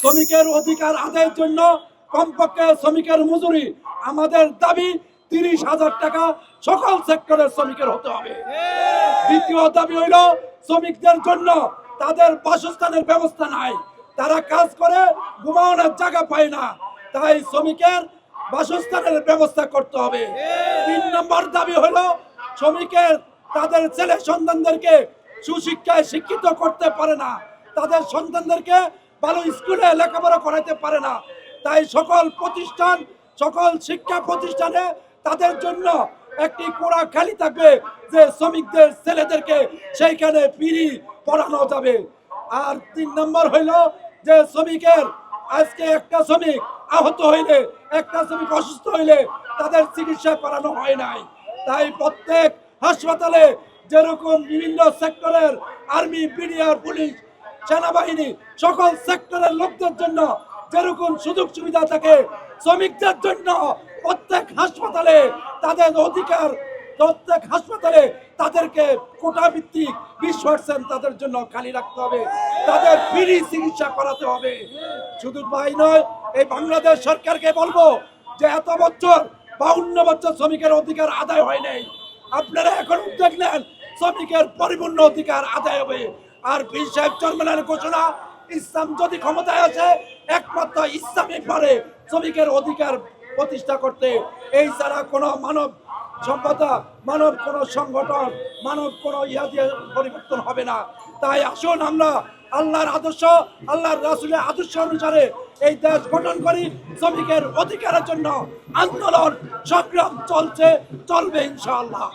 শ্রমিকের অধিকার আদায়ের জন্য কমপক্ষে শ্রমিকের মজুরি। আমাদের দাবি, তিরিশ হাজার টাকা সকল সেক্টরের শ্রমিকের হতে হবে। দ্বিতীয় দাবি হইল, শ্রমিকদের জন্য তাদের বাসস্থানের ব্যবস্থা নাই। তারা কাজ করে, ঘুমানোর জায়গা পায় না। তাই শ্রমিকের বাসস্থানের ব্যবস্থা করতে হবে। তিন নম্বর দাবি হলো শ্রমিকের তাদের ছেলে সন্তানদেরকে সুশিক্ষায় শিক্ষিত করতে পারে না। তাদের সন্তানদেরকে ভালো স্কুলে লেখাপড়া করাতে পারে না। তাই সকল প্রতিষ্ঠান, সকল শিক্ষা প্রতিষ্ঠানে তাদের জন্য একটি কোড়া খালি থাকবে যে শ্রমিকদের, ছেলেদেরকে সেইখানে পিড়ি পড়ানো যাবে। আর তিন নম্বর হইল যে শ্রমিকের, আজকে একটা শ্রমিক আহত হইলে, একটা শ্রমিক অসুস্থ হইলে তাদের চিকিৎসা করানো হয় নাই। তাই প্রত্যেক হাসপাতালে যেরকম বিভিন্ন সেক্টরের আর্মি, বিডিআর, পুলিশ সেনাবাহিনী, সকল সেক্টরের লোকদের জন্য যেরকম সুযোগ সুবিধা থাকে, শ্রমিকদের জন্য প্রত্যেক হাসপাতালে তাদের অধিকার, প্রত্যেক হাসপাতালে তাদেরকে কোটা ভিত্তিক বিশ পার্সেন্ট তাদের জন্য খালি রাখতে হবে। তাদের ফ্রি চিকিৎসা করাতে হবে। শুধু তাই নয়, এই বাংলাদেশ সরকারকে বলব যে এত বছর বাউন্ন বছর শ্রমিকের অধিকার আদায় হয় নাই। আপনারা এখন উদ্যোগ নেন শ্রমিকের পরিপূর্ণ অধিকার আদায় হবে। আর পীর সাহেব চরমানের ঘোষণা, ইসলাম যদি ক্ষমতায় আসে, একমাত্র ইসলামে পারে শ্রমিকের অধিকার প্রতিষ্ঠা করতে। এই ছাড়া কোনো মানব সভ্যতা মানব কোনো সংগঠন, মানব কোনো ইয়া দিয়ে পরিবর্তন হবে না। তাই আসুন আমরা আল্লাহর আদর্শ, আল্লাহর রাসুলের আদর্শ অনুসারে এই দেশ গঠন করি। শ্রমিকের অধিকারের জন্য আন্দোলন, সংগ্রাম চলছে, চলবে ইনশাআল্লাহ।